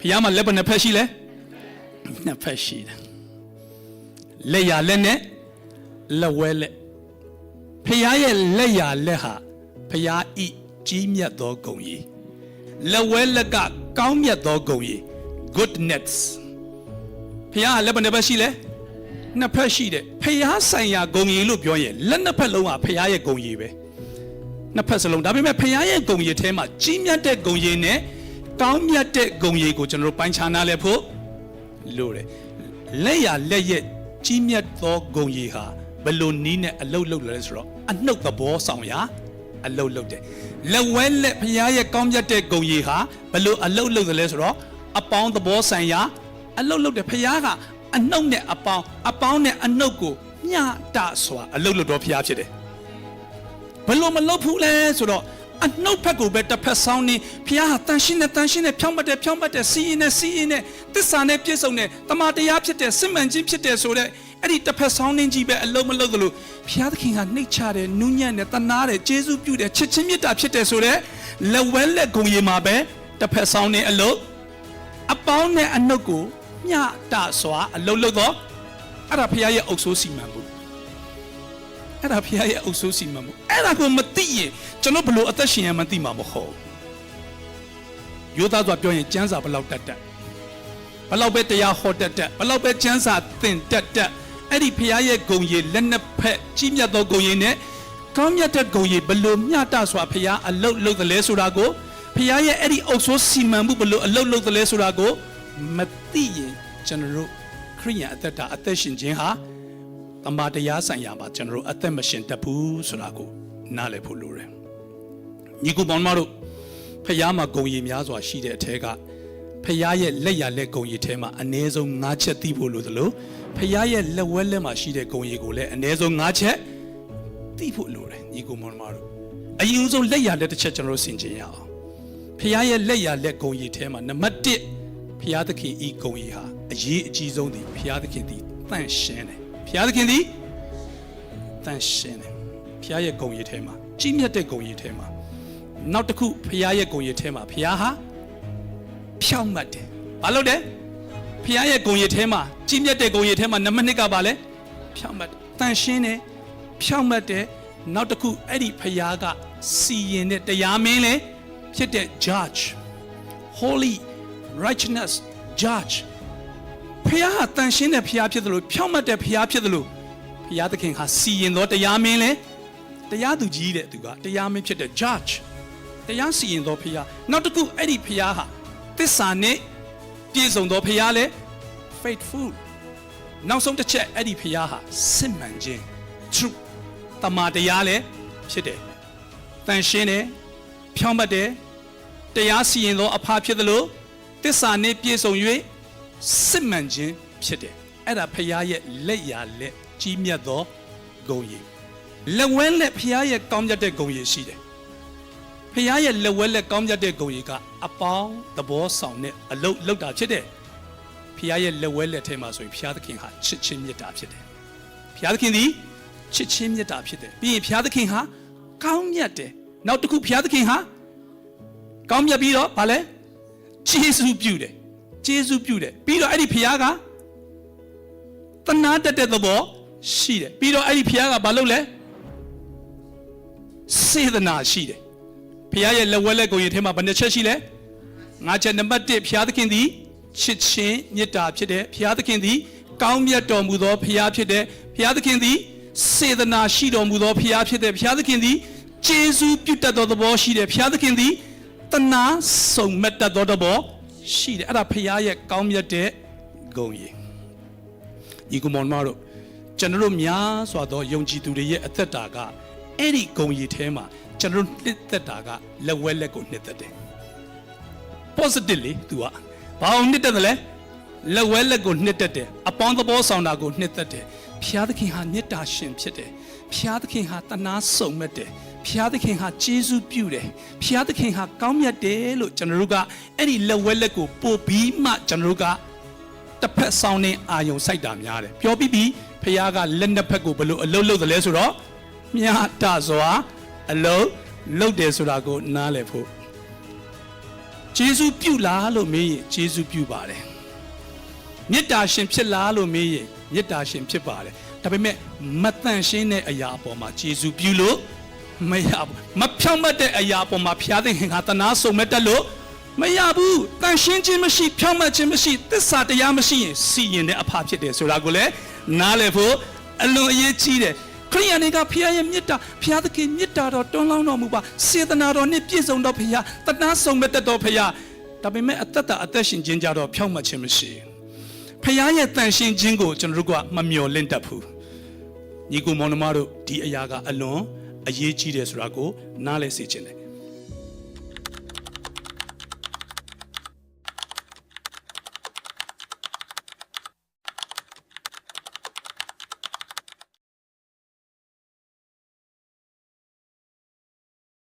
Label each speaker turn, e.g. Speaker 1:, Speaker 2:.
Speaker 1: ဖះမှာလက်ဘယ်နှစ်ဖက်ရှိလဲနှစ်ဖက်ရှိတယ်လက်ရလက်နဲ့လက်ဝဲလက်ဖះရဲ့လက်ရလက်ဟာဖះဤကြီးမြတ်သောဂုံကြီးလက်ဝဲလက်ကကောင်းမြတ်သောဂုံကြီး goodness ဖះကလက်ဘယ်နှစ်ဖက်ရှိလဲနှစ်ဖက်ရှိတယ်ဖះဆိုင်ရာဂုံကြီးလို့ပြောရင်လက်နှစ်ဖက်လုံးကဖះရဲ့ဂုံကြီးပဲနှစ်ဖက်စလုံးဒါပေမဲ့ဖះရဲ့ဂုံကြီးထဲမှာကြီးမြတ်တဲ့ဂုံကြီးနဲ့ ကောင်းမြတ်တဲ့ဂုံကြီးကိုကျွန်တော်တို့ပိုင်းခြားနားလဲဖို့လို့တယ်လက်ရလက်ရဲ့ကြီးမြတ်သောဂုံကြီးဟာဘယ်လိုနီးနဲ့အလုတ်လုတ်လဲဆိုတော့အနှုတ်သဘောဆောင်ရာအလုတ်လုတ်တယ်လက်ဝဲလက်ဖះရဲ့ကောင်းမြတ်တဲ့ဂုံကြီးဟာဘယ်လိုအလုတ်လုတ်တယ်လဲဆိုတော့အပေါင်းသဘောဆိုင်ရာအလုတ်လုတ်တယ်ဖះကအနှုတ်နဲ့အပေါင်းအပေါင်းနဲ့အနှုတ်ကိုမျှတစွာအလုတ်လုတ်တော်ဖះဖြစ်တယ်ဘယ်လိုမလုပ်ဘူးလဲဆိုတော့ အနှုတ်ဖက်ကိုပဲတစ်ဖက်ဆောင်နေဖះဟာတန်ရှင်းနဲ့တန်ရှင်းနဲ့ဖြောင်းပတ်တယ်ဖြောင်းပတ်တယ်စီရင်နဲ့စီရင်နဲ့တစ္ဆာနဲ့ပြည့်စုံတဲ့တမန်တရားဖြစ်တဲ့စစ်မှန်ခြင်းဖြစ်တဲ့ဆိုတဲ့အဲ့ဒီတစ်ဖက်ဆောင်နေကြီးပဲအလုံးမလုံးသလိုဖះသခင်ကနှိတ်ချတယ်နူးညံ့တယ်တနာတယ်ကျေးဇူးပြုတယ်ချစ်ချင်းမေတ္တာဖြစ်တယ်ဆိုတဲ့လက်ဝဲလက်ကုံရီမှာပဲတစ်ဖက်ဆောင်နေအလုံးအပေါင်းနဲ့အနှုတ်ကိုမျှတစွာအလုံးလုံးတော့အဲ့ဒါဖះရဲ့အုပ်ဆိုးစီမံမှု အဲ့ဒါဖခင်ရဲ့အုပ်စိုးစီမံမှုအဲ့ဒါကိုမသိရင်ကျွန်တော်ဘလို့အသက်ရှင်ရမှန်းသိမှာမဟုတ်ဘူးယောသားဆိုပြောရင်ကျမ်းစာဘလောက်တတ်တတ်ဘလောက်ပဲတရားဟောတတ်တတ်ဘလောက်ပဲကျမ်းစာသင်တတ်တတ်အဲ့ဒီဖခင်ရဲ့ဂုံရည်လက်နှစ်ဖက်ကြီးမြတ်သောဂုံရည်နဲ့ကောင်းမြတ်တဲ့ဂုံရည်ဘလို့မျှတစွာဖခင်အလုတ်လုတ်တယ်လဲဆိုတာကိုဖခင်ရဲ့အဲ့ဒီအုပ်စိုးစီမံမှုဘလို့အလုတ်လုတ်တယ်လဲဆိုတာကိုမသိရင်ကျွန်တော်တို့ခရိယန်အသက်တာအသက်ရှင်ခြင်းဟာ တမာတရားဆိုင်ရာမှာကျွန်တော်တို့အသက်မရှင်တတ်ဘူးဆိုတာကိုနားလည်ဖို့လိုတယ်။ညီကိုပေါင်းမတို့ဖះမှာဂုံရည်များစွာရှိတဲ့အထက်ကဖះရဲ့လက်ရလက်ဂုံရည်ထဲမှာအ ਨੇ ဆုံး၅ချက်သိဖို့လိုသလိုဖះရဲ့လက်ဝဲလက်မှာရှိတဲ့ဂုံရည်ကိုလည်းအ ਨੇ ဆုံး၅ချက်သိဖို့လိုတယ်ညီကိုပေါင်းမတို့အရင်ဆုံးလက်ရလက်တစ်ချက်ကျွန်တော်တို့ဆင်ခြင်ရအောင်ဖះရဲ့လက်ရလက်ဂုံရည်ထဲမှာနံပါတ်1ဖះသခင်ဤဂုံရည်ဟာအရေးအကြီးဆုံးသည်ဖះသခင်သည်တန့်ရှင်းတယ် ဖះသခင်သည်တန်ရှင်းတယ်ဖះရဲ့ဂုံရည်ထဲမှာကြီးမြတ်တဲ့ဂုံရည်ထဲမှာနောက်တစ်ခုဖះရဲ့ဂုံရည်ထဲမှာဖះဟာဖြောင့်မတ်တယ်ဘာလို့လဲဖះရဲ့ဂုံရည်ထဲမှာကြီးမြတ်တဲ့ဂုံရည်ထဲမှာနံပါတ်1ကပါလဲဖြောင့်မတ်တယ်တန်ရှင်းတယ်ဖြောင့်မတ်တယ်နောက်တစ်ခုအဲ့ဒီဖះကစီရင်တဲ့တရားမင်းလေဖြစ်တဲ့ judge holy righteousness judge ဖះဟာတန်ရှင်းတဲ့ဖះဖြစ်တယ်လို့ဖြောင့်မတ်တဲ့ဖះဖြစ်တယ်လို့ဖျားသခင်ဟာစီရင်တော်တရားမင်းလဲတရားသူကြီးတဲ့သူကတရားမင်းဖြစ်တဲ့ judge တရားစီရင်တော်ဖျားနောက်တစ်ခုအဲ့ဒီဖျားဟာသစ္စာနဲ့ပြည့်စုံတော်ဖျားလဲ faithful နောက်ဆုံးတစ်ချက်အဲ့ဒီဖျားဟာစစ်မှန်ခြင်း true တမန်တရားလဲဖြစ်တယ်တန်ရှင်းတယ်ဖြောင့်မတ်တယ်တရားစီရင်တော်အဖဖြစ်သလိုသစ္စာနဲ့ပြည့်စုံ၍ စစ်မှန်ခြင်းဖြစ်တယ်အဲ့ဒါဖျားရဲ့လက်ရာလက်ကြီးမြတ်သောဂုံရည်လက်ဝဲလက်ဖျားရဲ့ကောင်းမြတ်တဲ့ဂုံရည်ရှိတယ်ဖျားရဲ့လက်ဝဲလက်ကောင်းမြတ်တဲ့ဂုံရည်ကအပေါင်းသဘောဆောင်တဲ့အလုတ်လောက်တာဖြစ်တယ်ဖျားရဲ့လက်ဝဲလက်ထဲမှာဆိုရင်ဖျားသခင်ဟာချစ်ချင်းမြတ်တာဖြစ်တယ်ဖျားသခင်သည်ချစ်ချင်းမြတ်တာဖြစ်တယ်ပြီးရင်ဖျားသခင်ဟာကောင်းမြတ်တယ်နောက်တစ်ခုဖျားသခင်ဟာကောင်းမြတ်ပြီးတော့ဗာလဲကျေးဇူးပြုတယ် ကျေးဇူးပြုတယ်ပြီးတော့အဲ့ဒီဖျားကတနာတက်တဲ့သဘောရှိတယ်ပြီးတော့အဲ့ဒီဖခင်ကဘာလုပ်လဲစေတနာရှိတယ်ဖခင်ရဲ့လက်ဝဲလက်ကိုယ်ရည်ထဲမှာဘယ်နှချက်ရှိလဲငါချက်နံပါတ်1ဖခင်သခင်သည်ချစ်ချင်းမေတ္တာဖြစ်တယ်ဖခင်သခင်သည်ကောင်းမြတ်တော်မူသောဖခင်ဖြစ်တယ်ဖခင်သခင်သည်စေတနာရှိတော်မူသောဖခင်ဖြစ်တယ်ဖခင်သခင်သည်ကျေးဇူးပြုတတ်သောသဘောရှိတယ်ဖခင်သခင်သည်တနာစုံမက်တတ်သောသဘော ရှိတယ်အဲ့ဒါဖခင်ရဲ့ကောင်းမြတ်တဲ့ဂုဏ်ရည် ညီကောင်မောင်မတို့ကျွန်တော်တို့များစွာသောယုံကြည်သူတွေရဲ့အသက်တာကအဲ့ဒီဂုံရည်ထဲမှာကျွန်တော်တို့နှစ်သက်တာကလက်ဝဲလက်ကိုနှစ်သက်တယ် positive လေ तू อ่ะဘာအောင်နှစ်သက်တယ်လဲလက်ဝဲလက်ကိုနှစ်သက်တယ်အပေါင်းသဘောဆောင်တာကိုနှစ်သက်တယ်ဖျားသခင်ဟာမေတ္တာရှင်ဖြစ်တယ်ဖျားသခင်ဟာတနာစုံမဲ့တယ် ဖျားသခင်ဟာကျေးဇူးပြုတယ်ဖျားသခင်ဟာကောင်းမြတ်တယ်လို့ကျွန်တော်တို့ကအဲ့ဒီလက်ဝဲလက်ကိုပို့ပြီးမှကျွန်တော်တို့ကတစ်ဖက်ဆောင်နေအာယုံစိုက်တာများတယ်ပြောပြီးပြီဖခင်ကလက်နှစ်ဖက်ကိုဘလို့အလုတ်လုတ်တယ်လဲဆိုတော့မြတ်တစွာအလုတ်လုတ်တယ်ဆိုတာကိုနားလည်ဖို့ဂျေဇုပြုလားလို့မေးရင်ဂျေဇုပြုပါတယ်မေတ္တာရှင်ဖြစ်လားလို့မေးရင်မေတ္တာရှင်ဖြစ်ပါတယ်ဒါပေမဲ့မတန့်ရှင်းတဲ့အရာအပေါ်မှာဂျေဇုပြုလို့ မရဘူးမဖြောင့်မတ်တဲ့အရာအပေါ်မှာဖျားသခင်ကတနာဆုံးမဲ့တက်လို့မရဘူးတန်ရှင်းခြင်းမရှိဖြောင့်မတ်ခြင်းမရှိသစ္စာတရားမရှိရင်စီရင်တဲ့အဖဖြစ်တယ်ဆိုတာကိုလည်းနားလည်ဖို့အလွန်အရေးကြီးတယ်ခရိယန်တွေကဖခင်ရဲ့မေတ္တာဖခင်သခင်မေတ္တာတော်တွန်းလောင်းတော်မူပါစေတနာတော်နဲ့ပြည့်စုံတော်ဖခင်တနာဆုံးမဲ့တက်တော်ဖခင်ဒါပေမဲ့အသက်တာအသက်ရှင်ခြင်းကြတော့ဖြောင့်မတ်ခြင်းမရှိဖခင်ရဲ့တန်ရှင်းခြင်းကိုကျွန်တော်တို့ကမမျှော်လင့်တတ်ဘူးညီကိုမောင်နှမတို့ဒီအရာကအလွန် အရေးကြီးတယ်ဆိုတာကိုနားလည်စေချင်တယ်